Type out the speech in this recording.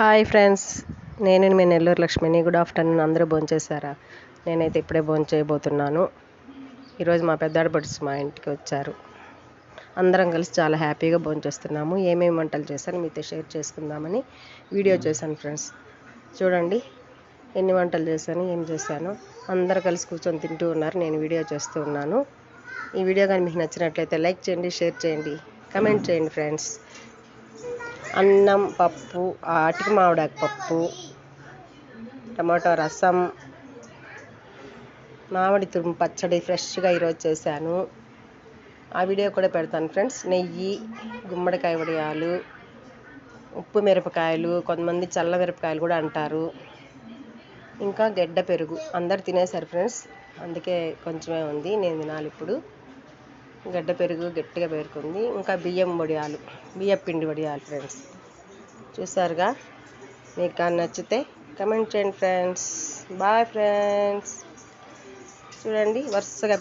Hi friends. నేను మీ నెల్లూరు లక్ష్మిని. Good afternoon అందరూ భోంచేశారా నేనైతే ఇప్పుడే భోంచేయబోతున్నాను ఈరోజు మా పెద్దాడపడుచు మా ఇంటికి వచ్చారు. అందరం కలిసి చాలా హ్యాపీగా భోంచేస్తున్నాము ఏమేమి వంటలు చేశాను మీతో షేర్ చేసుకుందామని వీడియో చేశాను ఫ్రెండ్స్. చూడండి ఎన్ని వంటలు చేశాను ఏం చేశాను. అందరు కలిసి కూర్చొని తింటూ ఉన్నారు. నేను వీడియో చేస్తూ ఉన్నాను. ఈ వీడియో కానీ మీకు నచ్చినట్లయితే లైక్ చేయండి షేర్ చేయండి కమెంట్ చేయండి ఫ్రెండ్స్. అన్నం పప్పు అటికి మామిడాకు పప్పు టమాటో రసం మామిడి తురుము పచ్చడి ఫ్రెష్గా ఈరోజు చేశాను. ఆ వీడియో కూడా పెడతాను ఫ్రెండ్స్. నెయ్యి గుమ్మడికాయ వడియాలు ఉప్పు మిరపకాయలు కొంతమంది చల్ల మిరపకాయలు కూడా అంటారు. ఇంకా గెడ్డ పెరుగు అందరు తినేశారు ఫ్రెండ్స్. అందుకే కొంచెమే ఉంది నేను తినాలి ఇప్పుడు. గడ్డ పెరుగు గట్టిగా పేరుకుంది ఇంకా బియ్యం వడియాలు బియ్యం పిండి వడియాలు ఫ్రెండ్స్ చూసారుగా? మీకు కానీ నచ్చితే కమెంట్ చేయండి ఫ్రెండ్స్ బాయ్ ఫ్రెండ్స్ చూడండి వరుసగా